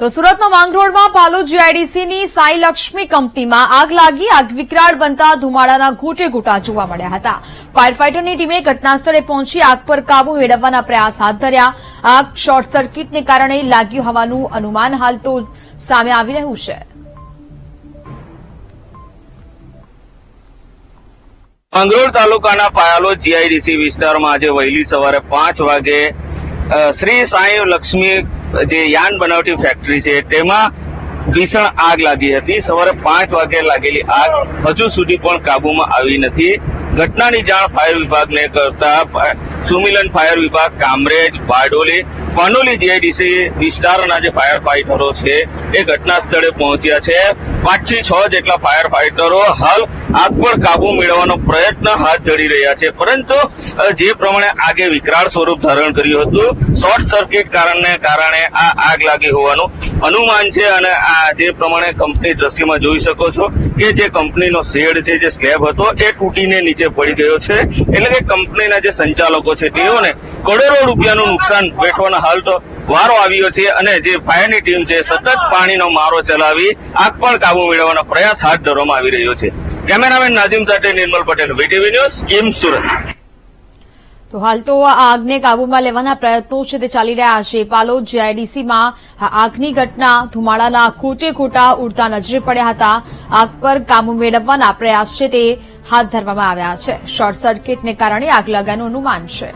તો સુરતના માંગરોળમાં પાલો જીઆઈડીસીની સાઈ લક્ષ્મી કંપનીમાં આગ લાગી. આગ વિકરાળ બનતા ધુમાડાના ઘૂંટે ઘૂંટા જોવા મળ્યા હતા. ફાયર ફાઈટરની ટીમે ઘટનાસ્થળે પહોંચી આગ પર કાબુ મેળવવાના પ્રયાસ હાથ ધર્યા. આગ શોર્ટ સર્કિટને કારણે લાગ્યું હોવાનું અનુમાન હાલ તો સામે આવી રહ્યું છે. માંગરોળ તાલુકાના પાયાલો જીઆઈડીસી વિસ્તારમાં આજે વહેલી સવારે પાંચ વાગે શ્રી સાંઈ લક્ષ્મી જે યાન બનાવટી ફેક્ટરી છે, તેમાં ભીષણ આગ લાગી હતી. સવારે પાંચ વાગે લાગેલી આગ હજુ સુધી પણ કાબુમાં આવી નથી. ઘટનાની જાણ ફાયર વિભાગને કરતા સુમિલન ફાયર વિભાગ, કામરેજ, બારડોલી, પાનોલી જીઆઈડીસી વિસ્તારના જે ફાયર ફાઈટરો છે, એ ઘટના સ્થળે પહોંચ્યા છે. પાંચથી છ જેટલા ફાયર ફાઈટરો હાલ આગ પર કાબુ મેળવવાનો પ્રયત્ન હાથ ધરી રહ્યા છે. પરંતુ જે પ્રમાણે આગે વિકરાળ સ્વરૂપ ધારણ કર્યું હતું, શોર્ટ સર્કિટ કારણને કારણે આ આગ લાગી હોવાનું અનુમાન છે અને આ જે પ્રમાણે કંપની દ્રશ્યમાં જોઈ શકો છો કે જે કંપનીનો શેડ છે, જે સ્લેબ હતો, એ તૂટીને નીચે પડી ગયો છે. એટલે કે કંપનીના જે સંચાલકો છે, તેઓને કરોડો રૂપિયાનું નુકસાન વેઠવાનો હાલ તો વારો આવ્યો છે અને જે ફાયરની ટીમ છે સતત પાણીનો મારો ચલાવી આગ પર કાબુ મેળવવાનો પ્રયાસ હાથ ધરવામાં આવી રહ્યો છે. કેમેરામેન નાજીમ સાથે નિર્મલ પટેલ વીટીવી ન્યૂઝ કિમ સુરત. તો હાલ તો આ આગને કાબૂમાં લેવાના પ્રયત્નો છે, તે ચાલી રહ્યા છે. પાલોદ જીઆઈડીસીમાં આગની ઘટના ધુમાડાના ખોટે ખોટા ઉડતા નજરે પડ્યા હતા. આગ પર કાબુ મેળવવાના પ્રયાસ છે, તે હાથ ધરવામાં આવ્યા છે. શોર્ટ સર્કિટને કારણે આગ લાગ્યાનું અનુમાન છે.